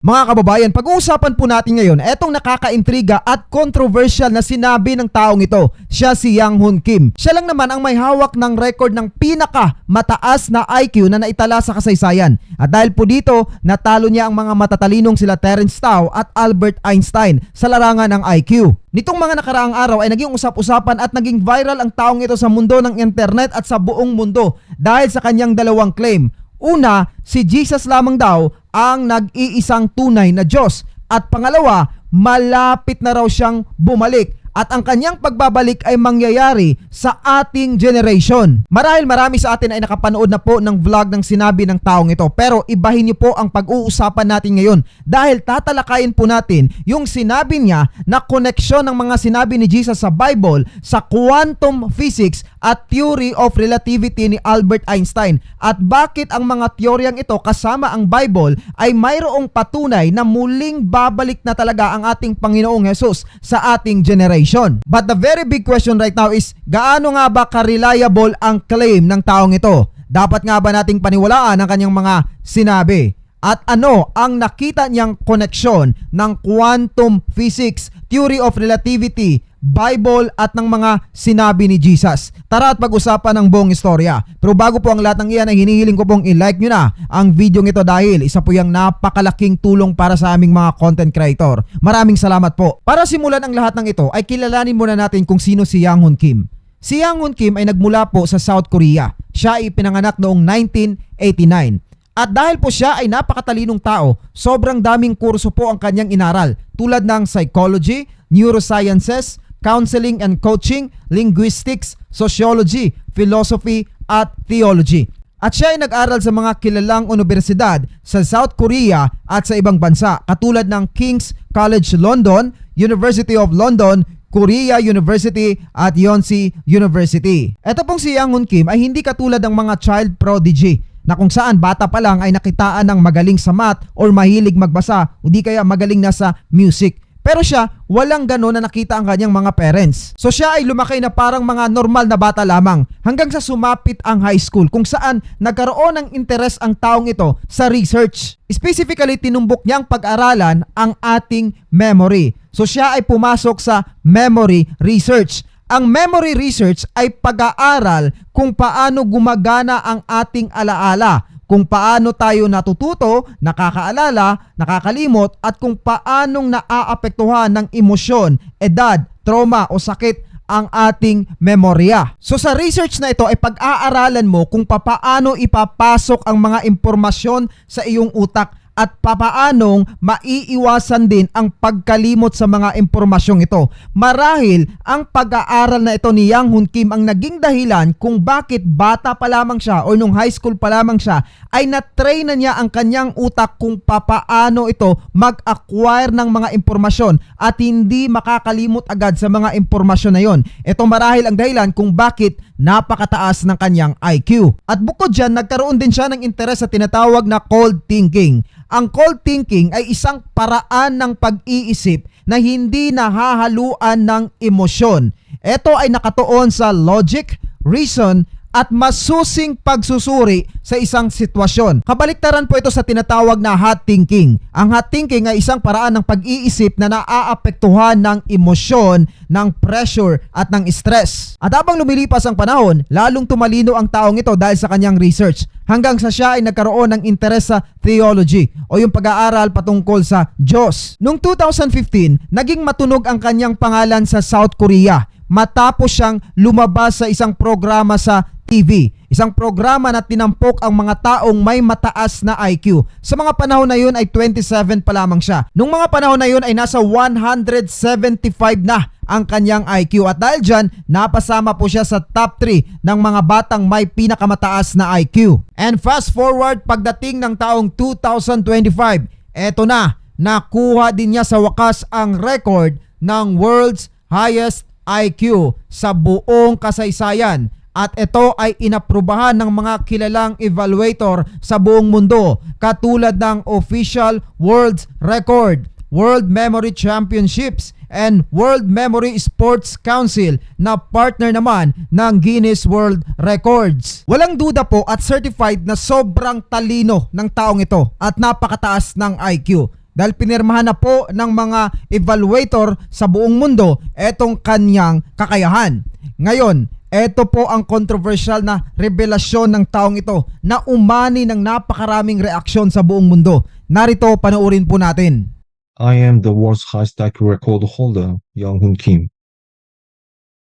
Mga kababayan, pag-uusapan po natin ngayon etong nakakaintriga at controversial na sinabi ng taong ito. Siya si Yang Hun Kim. Siya lang naman ang may hawak ng record ng pinaka mataas na IQ na naitala sa kasaysayan. At dahil po dito, natalo niya ang mga matatalinong sila Terence Tao at Albert Einstein sa larangan ng IQ. Nitong mga nakaraang araw ay naging usap-usapan at naging viral ang taong ito sa mundo ng internet at sa buong mundo dahil sa kanyang dalawang claim. Una, si Jesus lamang daw ang nag-iisang tunay na Diyos. At pangalawa, malapit na raw siyang bumalik at ang kanyang pagbabalik ay mangyayari sa ating generation. Marahil marami sa atin ay nakapanood na po ng vlog ng sinabi ng taong ito pero ibahin niyo po ang pag-uusapan natin ngayon dahil tatalakayin po natin yung sinabi niya na koneksyon ng mga sinabi ni Jesus sa Bible sa quantum physics at theory of relativity ni Albert Einstein at bakit ang mga teoryang ito kasama ang Bible ay mayroong patunay na muling babalik na talaga ang ating Panginoong Hesus sa ating generation. But the very big question right now is gaano nga ba ka-reliable ang claim ng taong ito? Dapat nga ba nating paniwalaan ang kanyang mga sinabi? At ano ang nakita niyang koneksyon ng quantum physics, theory of relativity, Bible at ng mga sinabi ni Jesus. Tara at pag-usapan ang buong istorya. Pero bago po ang lahat ng iyan ay hinihiling ko pong i-like nyo na ang video ito dahil isa po yung napakalaking tulong para sa aming mga content creator. Maraming salamat po. Para simulan ang lahat ng ito ay kilalanin muna natin kung sino si Yang Hun Kim. Si Yang Hun Kim ay nagmula po sa South Korea. Siya ay pinanganak noong 1989. At dahil po siya ay napakatalinong tao, sobrang daming kurso po ang kanyang inaral tulad ng psychology, neurosciences, counseling and coaching, linguistics, sociology, philosophy, at theology. At siya ay nag-aral sa mga kilalang universidad sa South Korea at sa ibang bansa katulad ng King's College London, University of London, Korea University at Yonsei University. Ito pong si Yang Hun Kim ay hindi katulad ng mga child prodigy na kung saan bata pa lang ay nakitaan ng magaling sa math or mahilig magbasa o di kaya magaling na sa music. Pero siya, walang gano'n na nakita ang kanyang mga parents. So siya ay lumaki na parang mga normal na bata lamang hanggang sa sumapit ang high school kung saan nagkaroon ng interes ang taong ito sa research. Specifically, tinumbok niyang pag-aralan ang ating memory. So siya ay pumasok sa memory research. Ang memory research ay pag-aaral kung paano gumagana ang ating alaala kung paano tayo natututo, nakakaalala, nakakalimot at kung paanong naaapektuhan ng emosyon, edad, trauma o sakit ang ating memorya. So sa research na ito ay pag-aaralan mo kung papaano ipapasok ang mga impormasyon sa iyong utak at papaanong maiiwasan din ang pagkalimot sa mga impormasyong ito. Marahil ang pag-aaral na ito ni Yang Hun Kim ang naging dahilan kung bakit bata pa lamang siya o nung high school pa lamang siya ay na-train na niya ang kanyang utak kung papaano ito mag-acquire ng mga impormasyon at hindi makakalimot agad sa mga impormasyon na yon. Ito marahil ang dahilan kung bakit napakataas ng kanyang IQ. At bukod dyan, nagkaroon din siya ng interes sa tinatawag na cold thinking. Ang cold thinking ay isang paraan ng pag-iisip na hindi nahahaluan ng emosyon. Ito ay nakatuon sa logic, reason, at masusing pagsusuri sa isang sitwasyon. Kabaliktaran po ito sa tinatawag na hot thinking. Ang hot thinking ay isang paraan ng pag-iisip na naaapektuhan ng emosyon, ng pressure at ng stress. At habang lumilipas ang panahon, lalong tumalino ang taong ito dahil sa kanyang research hanggang sa siya ay nagkaroon ng interes sa theology o yung pag-aaral patungkol sa Diyos. Noong 2015, naging matunog ang kanyang pangalan sa South Korea matapos siyang lumabas sa isang programa sa TV. Isang programa na tinampok ang mga taong may mataas na IQ. Sa mga panahon na yun ay 27 pa lamang siya. Nung mga panahon na yun ay nasa 175 na ang kanyang IQ at dahil dyan, napasama po siya sa top 3 ng mga batang may pinakamataas na IQ. And fast forward pagdating ng taong 2025, eto na, nakuha din niya sa wakas ang record ng world's highest IQ sa buong kasaysayan at ito ay inaprubahan ng mga kilalang evaluator sa buong mundo katulad ng Official World Record, World Memory Championships, and World Memory Sports Council na partner naman ng Guinness World Records. Walang duda po at certified na sobrang talino ng taong ito at napakataas ng IQ. dahil pinirmahan na po ng mga evaluator sa buong mundo etong kanyang kakayahan. Ngayon, ito po ang controversial na revelasyon ng taong ito na umani ng napakaraming reaksyon sa buong mundo. Narito, panoorin po natin. I am the world's highest IQ record holder, Young Hoon Kim.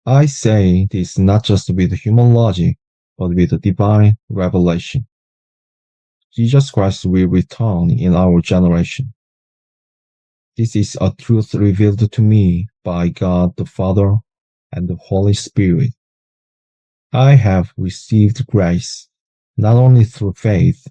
I say this not just with human logic, but with divine revelation. Jesus Christ will return in our generation. This is a truth revealed to me by God the Father and the Holy Spirit. I have received grace not only through faith,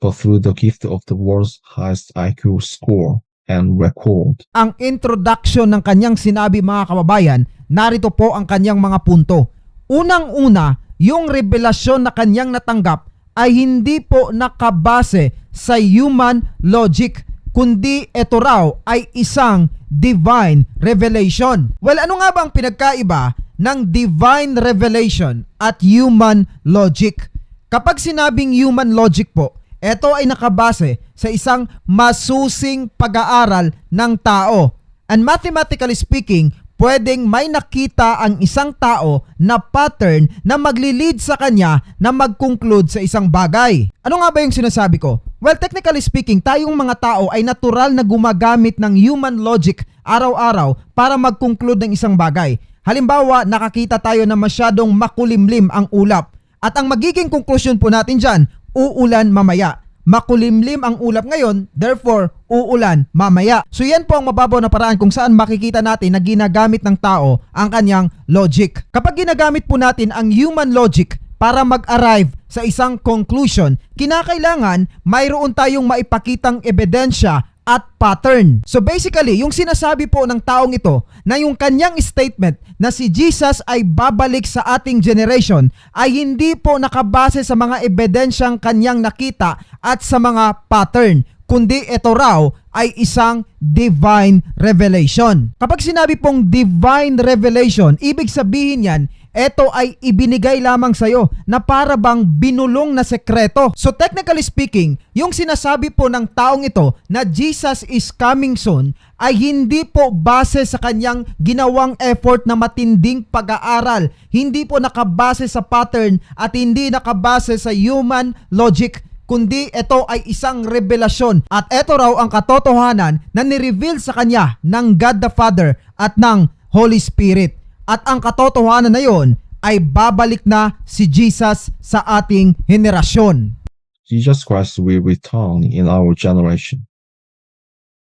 but through the gift of the world's highest IQ score and record. ang introduction ng kanyang sinabi mga kababayan, narito po ang kanyang mga punto. Unang-una, yung revelasyon na kanyang natanggap ay hindi po nakabase sa human logic, kundi ito raw ay isang divine revelation. Well, ano nga ba ang pinagkaiba ng divine revelation at human logic? Kapag sinabing human logic po, ito ay nakabase sa isang masusing pag-aaral ng tao. And mathematically speaking, pwedeng may nakita ang isang tao na pattern na magli-lead sa kanya na mag-conclude sa isang bagay. Ano nga ba yung sinasabi ko? Well, technically speaking, tayong mga tao ay natural na gumagamit ng human logic araw-araw para mag-conclude ng isang bagay. Halimbawa, nakakita tayo na masyadong makulimlim ang ulap. At ang magiging conclusion po natin dyan, uulan mamaya. Makulimlim ang ulap ngayon, therefore, uulan mamaya. So yan po ang mababaw na paraan kung saan makikita natin na ginagamit ng tao ang kanyang logic. Kapag ginagamit po natin ang human logic para mag-arrive sa isang conclusion, kinakailangan mayroon tayong maipakitang ebidensya at pattern. So basically, yung sinasabi po ng taong ito na yung kanyang statement na si Jesus ay babalik sa ating generation ay hindi po nakabase sa mga ebidensyang kanyang nakita at sa mga pattern kundi ito raw ay isang divine revelation. Kapag sinabi pong divine revelation, ibig sabihin yan, ito ay ibinigay lamang sa'yo na para bang binulong na sekreto. So technically speaking, yung sinasabi po ng taong ito na Jesus is coming soon ay hindi po base sa kanyang ginawang effort na matinding pag-aaral. Hindi po nakabase sa pattern at hindi nakabase sa human logic kundi ito ay isang revelasyon at ito raw ang katotohanan na nireveal sa kanya ng God the Father at ng Holy Spirit. At ang katotohanan na yon ay babalik na si Jesus sa ating henerasyon. Jesus Christ will return in our generation.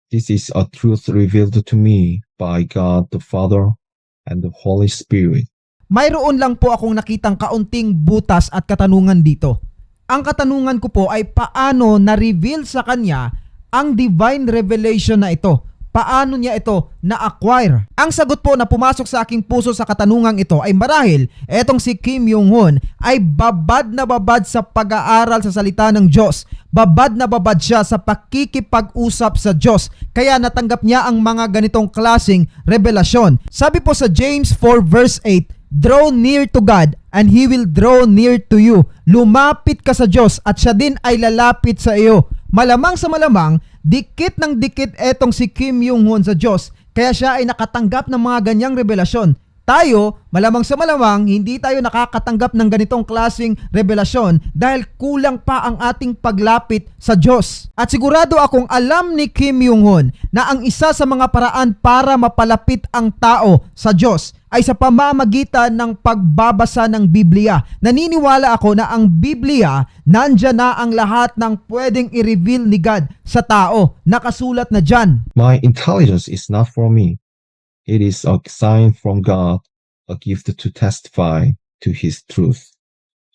This is a truth revealed to me by God the Father and the Holy Spirit. Mayroon lang po akong nakitang kaunting butas at katanungan dito. Ang katanungan ko po ay paano na-reveal sa kanya ang divine revelation na ito? Paano niya ito na-acquire? Ang sagot po na pumasok sa aking puso sa katanungang ito ay marahil etong si Kim Jong-un ay babad na babad sa pag-aaral sa salita ng Diyos. Babad na babad siya sa pakikipag-usap sa Diyos. Kaya natanggap niya ang mga ganitong klasing revelasyon. Sabi po sa James 4 verse 8, Draw near to God and He will draw near to you. Lumapit ka sa Diyos at siya din ay lalapit sa iyo. Malamang sa malamang, dikit ng dikit etong si Kim Jong-un sa Diyos kaya siya ay nakatanggap ng mga ganyang revelasyon. Tayo, malamang sa malamang, hindi tayo nakakatanggap ng ganitong klasing revelasyon dahil kulang pa ang ating paglapit sa Diyos. At sigurado akong alam ni Kim Jong-un na ang isa sa mga paraan para mapalapit ang tao sa Diyos ay sa pamamagitan ng pagbabasa ng Biblia. Naniniwala ako na ang Biblia, nandyan na ang lahat ng pwedeng i-reveal ni God sa tao. Nakasulat na dyan. My intelligence is not from me. It is a sign from God, a gift to testify to His truth.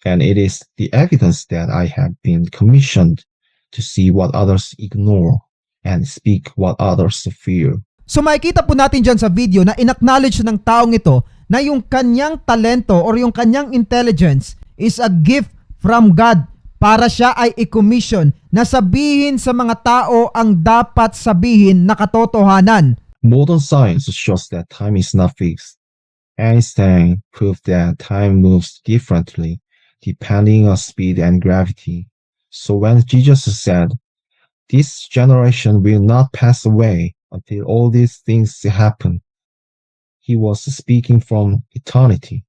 And it is the evidence that I have been commissioned to see what others ignore and speak what others fear. So makikita po natin dyan sa video na inacknowledge ng taong ito na yung kanyang talento or yung kanyang intelligence is a gift from God para siya ay i-commission na sabihin sa mga tao ang dapat sabihin na katotohanan. Modern science shows that time is not fixed. Einstein proved that time moves differently depending on speed and gravity. So when Jesus said, This generation will not pass away until all these things happen. He was speaking from eternity,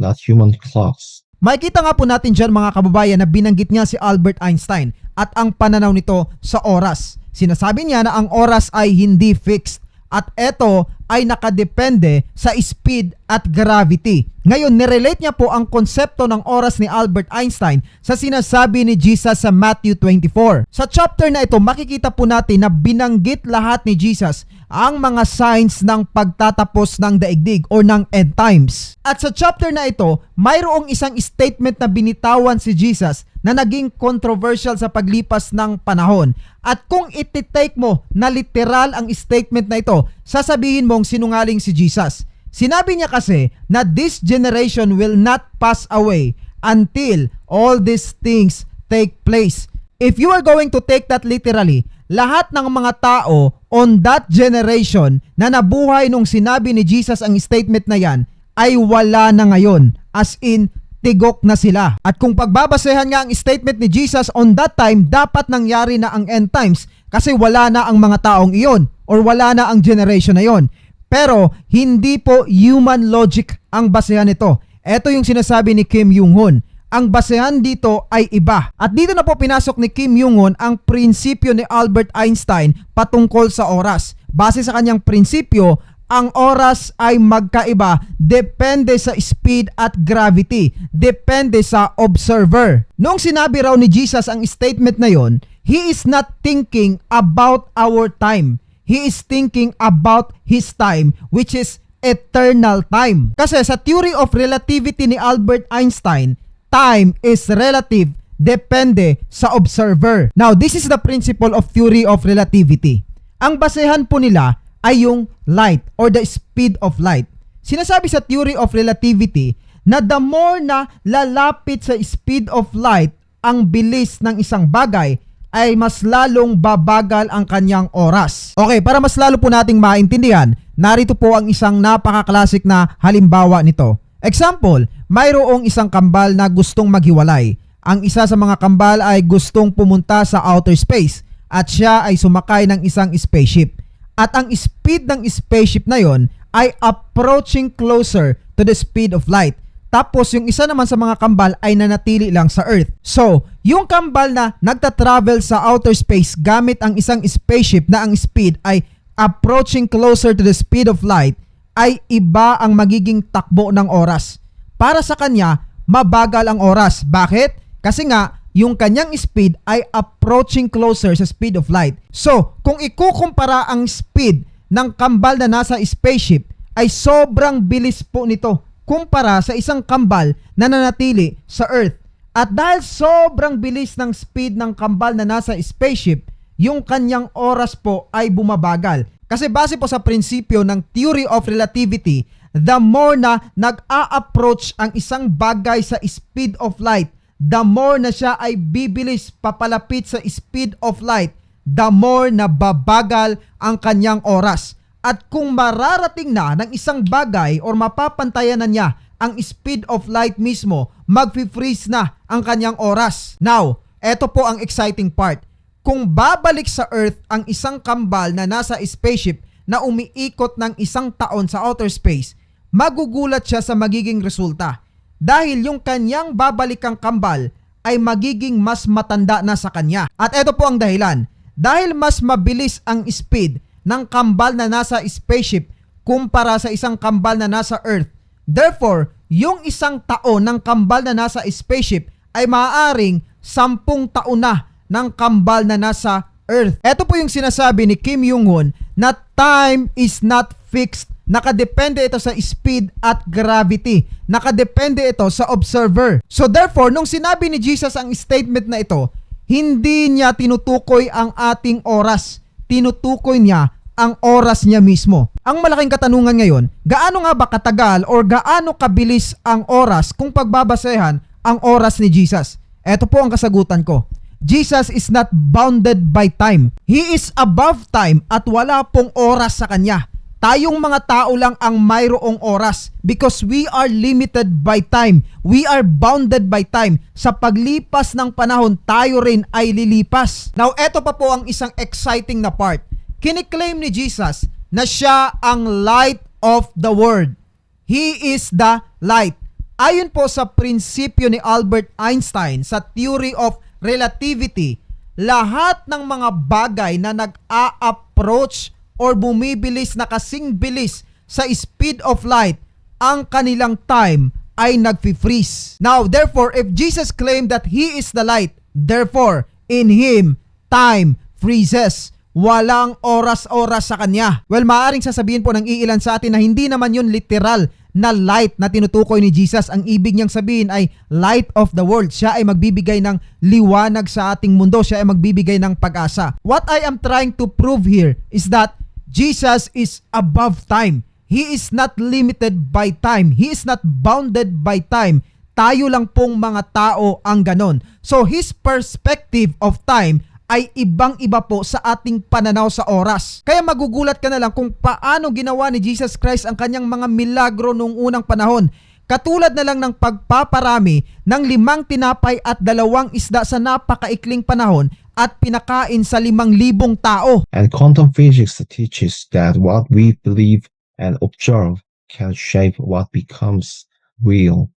not human clocks. Makikita nga po natin dyan mga kababayan na binanggit niya si Albert Einstein at ang pananaw nito sa oras. Sinasabi niya na ang oras ay hindi fixed at ito ay nakadepende sa speed at gravity. Ngayon, nirelate niya po ang konsepto ng oras ni Albert Einstein sa sinasabi ni Jesus sa Matthew 24. Sa chapter na ito, makikita po natin na binanggit lahat ni Jesus ang mga signs ng pagtatapos ng daigdig or ng end times. At sa chapter na ito, mayroong isang statement na binitawan si Jesus na naging controversial sa paglipas ng panahon. At kung ititake mo na literal ang statement na ito, sasabihin mong sinungaling si Jesus. Sinabi niya kasi na this generation will not pass away until all these things take place. If you are going to take that literally, lahat ng mga tao on that generation na nabuhay nung sinabi ni Jesus ang statement na yan ay wala na ngayon. As in, tigok na sila. At kung pagbabasehan nga ang statement ni Jesus on that time, dapat nangyari na ang end times kasi wala na ang mga taong iyon or wala na ang generation na iyon. Pero hindi po human logic ang basehan nito. Ito yung sinasabi ni Kim Jong-un. Ang basehan dito ay iba. At dito na po pinasok ni Kim Jong-un ang prinsipyo ni Albert Einstein patungkol sa oras. Base sa kanyang prinsipyo, ang oras ay magkaiba depende sa speed at gravity. Depende sa observer. Noong sinabi raw ni Jesus ang statement na yon, He is not thinking about our time. He is thinking about His time, which is eternal time. Kasi sa theory of relativity ni Albert Einstein, time is relative depende sa observer. Now, this is the principle of theory of relativity. Ang basehan po nila ay yung light or the speed of light. Sinasabi sa theory of relativity na the more na lalapit sa speed of light ang bilis ng isang bagay ay mas lalong babagal ang kanyang oras. Okay, para mas lalo po nating maintindihan, narito po ang isang napaka-classic na halimbawa nito. Example, mayroong isang kambal na gustong maghiwalay. Ang isa sa mga kambal ay gustong pumunta sa outer space at siya ay sumakay ng isang spaceship. At ang speed ng spaceship na yon ay approaching closer to the speed of light. Tapos yung isa naman sa mga kambal ay nanatili lang sa Earth. So, yung kambal na nagta-travel sa outer space gamit ang isang spaceship na ang speed ay approaching closer to the speed of light ay iba ang magiging takbo ng oras. Para sa kanya, mabagal ang oras. Bakit? Kasi nga, yung kanyang speed ay approaching closer sa speed of light. So, kung ikukumpara ang speed ng kambal na nasa spaceship, ay sobrang bilis po nito kumpara sa isang kambal na nanatili sa Earth. At dahil sobrang bilis ng speed ng kambal na nasa spaceship, yung kanyang oras po ay bumabagal. Kasi base po sa prinsipyo ng theory of relativity, the more na nag-a-approach ang isang bagay sa speed of light, the more na siya ay bibilis papalapit sa speed of light, the more na babagal ang kanyang oras. At kung mararating na ng isang bagay or mapapantayan na niya ang speed of light mismo, magfi-freeze na ang kanyang oras. Now, eto po ang exciting part. Kung babalik sa Earth ang isang kambal na nasa spaceship na umiikot ng isang taon sa outer space, magugulat siya sa magiging resulta. Dahil yung kanyang babalikang kambal ay magiging mas matanda na sa kanya. At eto po ang dahilan. Dahil mas mabilis ang speed ng kambal na nasa spaceship kumpara sa isang kambal na nasa Earth. Therefore, yung isang taon ng kambal na nasa spaceship ay maaaring sampung taon na ng kambal na nasa Earth. Ito po yung sinasabi ni Kim Jong-un na time is not fixed. Nakadepende ito sa speed at gravity. Nakadepende ito sa observer. So therefore, nung sinabi ni Jesus ang statement na ito, hindi niya tinutukoy ang ating oras. Tinutukoy niya ang oras niya mismo. Ang malaking katanungan ngayon, gaano nga ba katagal or gaano kabilis ang oras kung pagbabasehan ang oras ni Jesus? Ito po ang kasagutan ko. Jesus is not bounded by time. He is above time at wala pong oras sa kanya. Tayong mga tao lang ang mayroong oras because we are limited by time. We are bounded by time. Sa paglipas ng panahon, tayo rin ay lilipas. Now, eto pa po ang isang exciting na part. Kiniklaim ni Jesus na siya ang light of the world. He is the light. Ayon po sa prinsipyo ni Albert Einstein sa theory of relativity, lahat ng mga bagay na nag-a-approach or bumibilis na kasing bilis sa speed of light, ang kanilang time ay nagfi-freeze. Now, therefore, if Jesus claimed that He is the light, therefore, in Him, time freezes. Walang oras-oras sa Kanya. Well, maaring sasabihin po ng iilan sa atin na hindi naman yun literal na light na tinutukoy ni Jesus. Ang ibig niyang sabihin ay light of the world. Siya ay magbibigay ng liwanag sa ating mundo. Siya ay magbibigay ng pag-asa. What I am trying to prove here is that Jesus is above time. He is not limited by time. He is not bounded by time. Tayo lang pong mga tao ang ganon. So his perspective of time ay ibang-iba po sa ating pananaw sa oras. Kaya magugulat ka na lang kung paano ginawa ni Jesus Christ ang kanyang mga milagro noong unang panahon. Katulad na lang ng pagpaparami ng limang tinapay at dalawang isda sa napakaikling panahon at pinakain sa limang libong tao. And quantum physics teaches that what we believe and observe can shape what becomes real.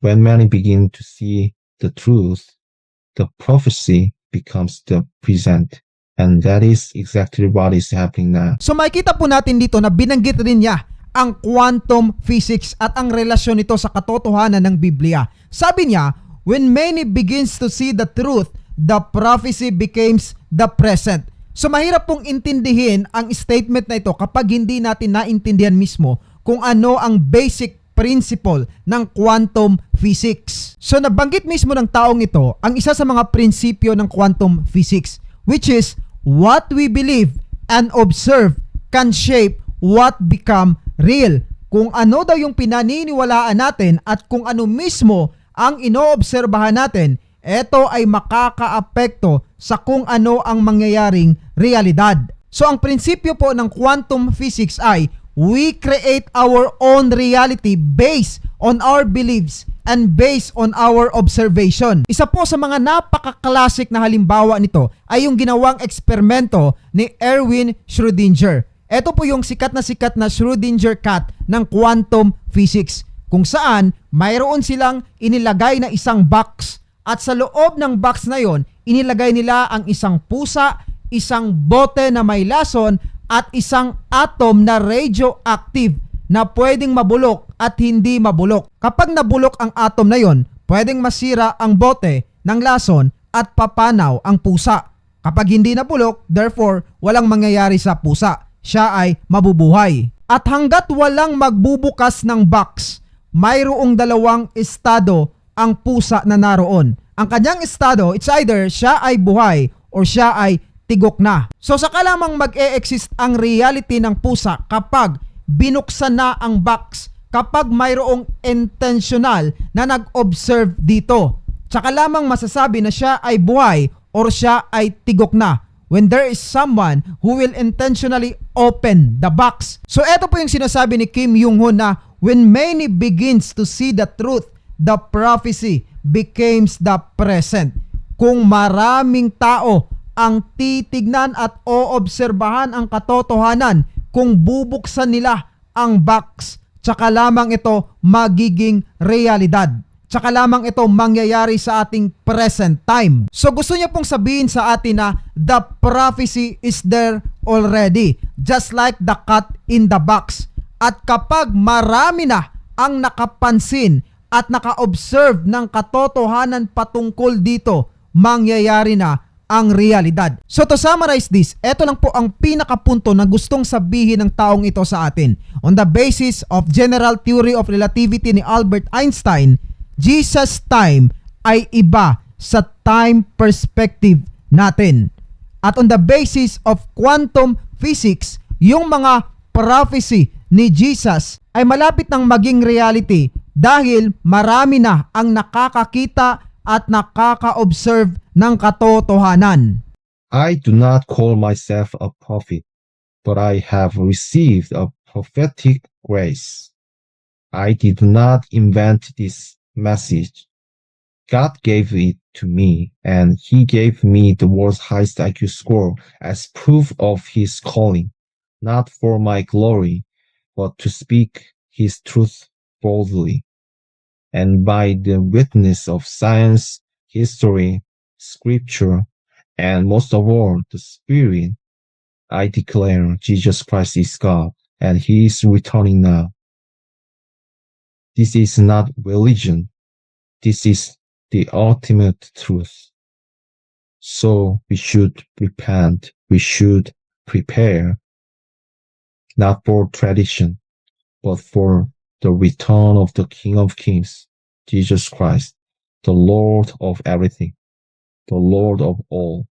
When many begin to see the truth, the prophecy becomes the present. And that is exactly what is happening now. So makikita po natin dito na binanggit rin niya ang quantum physics at ang relasyon nito sa katotohanan ng Biblia. Sabi niya, when many begins to see the truth, the prophecy becomes the present. So mahirap pong intindihin ang statement na ito kapag hindi natin naintindihan mismo kung ano ang basic principle ng quantum physics. So nabanggit mismo ng taong ito ang isa sa mga prinsipyo ng quantum physics which is what we believe and observe can shape what become real. Kung ano daw yung pinaniniwalaan natin at kung ano mismo ang inoobserbahan natin, ito ay makakaapekto sa kung ano ang mangyayaring realidad. So ang prinsipyo po ng quantum physics ay we create our own reality based on our beliefs and based on our observation. Isa po sa mga napaka-classic na halimbawa nito ay yung ginawang eksperimento ni Erwin Schrödinger. Ito po yung sikat na sikat na Schrödinger cat ng quantum physics kung saan mayroon silang inilagay na isang box at sa loob ng box na yon inilagay nila ang isang pusa, isang bote na may lason at isang atom na radioactive na pwedeng mabulok at hindi mabulok. Kapag nabulok ang atom na yon, pwedeng masira ang bote ng lason at papanaw ang pusa. Kapag hindi nabulok, therefore, walang mangyayari sa pusa. Siya ay mabubuhay. At hanggat walang magbubukas ng box, mayroong dalawang estado ang pusa na naroon. Ang kanyang estado, it's either siya ay buhay or siya ay tigok na. So saka lamang mag-e-exist ang reality ng pusa kapag binuksan na ang box, kapag mayroong intentional na nag-observe dito. Tsaka lamang masasabi na siya ay buhay or siya ay tigok na when there is someone who will intentionally open the box. So eto po yung sinasabi ni Kim Jong-un na when many begins to see the truth, the prophecy becomes the present. Kung maraming tao ang titignan at oobserbahan ang katotohanan, kung bubuksan nila ang box, tsaka lamang ito magiging realidad. Tsaka lamang ito mangyayari sa ating present time. So gusto niya pong sabihin sa atin na the prophecy is there already. Just like the cat in the box. At kapag marami na ang nakapansin at naka-observe ng katotohanan patungkol dito, mangyayari na ang realidad. So to summarize this, ito lang po ang pinakapunto na gustong sabihin ng taong ito sa atin. On the basis of general theory of relativity ni Albert Einstein, Jesus time ay iba sa time perspective natin. At on the basis of quantum physics, yung mga prophecy ni Jesus ay malapit ng maging reality dahil marami na ang nakakakita at nakaka-observe ng katotohanan. I do not call myself a prophet, but I have received a prophetic grace. I did not invent this message. God gave it to me, and He gave me the world's highest IQ score as proof of His calling, not for my glory, but to speak His truth boldly. And by the witness of science, history, scripture, and most of all, the Spirit, I declare Jesus Christ is God, and He is returning now. This is not religion. This is the ultimate truth. So we should repent. We should prepare, not for tradition, but for the return of the King of Kings, Jesus Christ, the Lord of everything, the Lord of all.